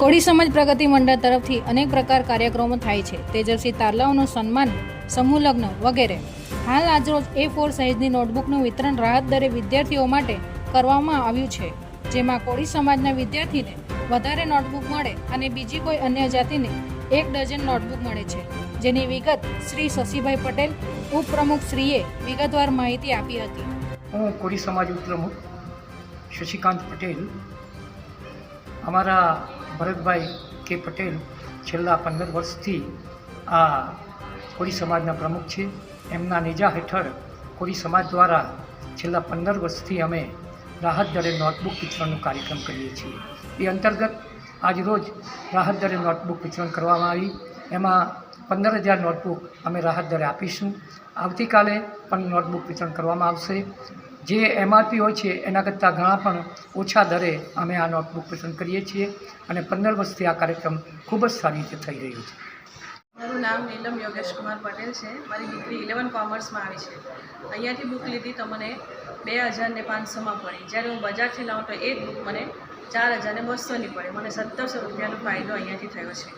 કોળી સમાજ પ્રગતિ મંડળ તરફથી અનેક પ્રકાર કાર્યક્રમો થાય છે. તેજસ્વી તારલાઓનું સન્માન, સમૂહ લગ્ન વગેરે. હાલ આજરોજ એ ફોર સાઇઝની નોટબુકનું વિતરણ રાહત દરે વિદ્યાર્થીઓ માટે કરવામાં આવ્યું છે. જેમાં કોળી સમાજના વિદ્યાર્થીને વધારે નોટબુક મળે અને બીજી કોઈ અન્ય જાતિને એક ડઝન નોટબુક મળે છે. જેની વિગત શ્રી શશીભાઈ પટેલ ઉપપ્રમુખશ્રીએ વિગતવાર માહિતી આપી હતી. હું કોળી સમાજ ઉપપ્રમુખ શશિકાંત પટેલ. અમારા ભરતભાઈ કે પટેલ છેલ્લા પંદર વર્ષથી આ કોળી સમાજના પ્રમુખ છે. એમના નેજા હેઠળ કોળી સમાજ દ્વારા છેલ્લા પંદર વર્ષથી અમે રાહત દરે નોટબુક વિતરણનો કાર્યક્રમ કરીએ છીએ. એ અંતર્ગત આજરોજ રાહત દરે નોટબુક વિતરણ કરવામાં આવી. એમાં પંદર હજાર નોટબુક અમે રાહત દરે આપીશું. આવતીકાલે પણ નોટબુક વિતરણ કરવામાં આવશે. જે એમઆરપી હોય છે, એના કરતાં ઘણા પણ ઓછા દરે અમે આ નોટબુક પસંદ કરીએ છીએ અને પંદર વર્ષથી આ કાર્યક્રમ ખૂબ જ સારી રીતે થઈ રહ્યો છે. મારું નામ નીલમ યોગેશ કુમાર પટેલ છે. મારી દીકરી ઇલેવન કોમર્સમાં આવી છે. અહીંયાથી બુક લીધી તો મને બે હજાર ને પાંચસોમાં પડી. જ્યારે હું બજારથી લાવું તો એ બુક મને ચાર હજાર ને બસોની પડે. મને સત્તરસો રૂપિયાનો ફાયદો અહીંયાથી થયો છે.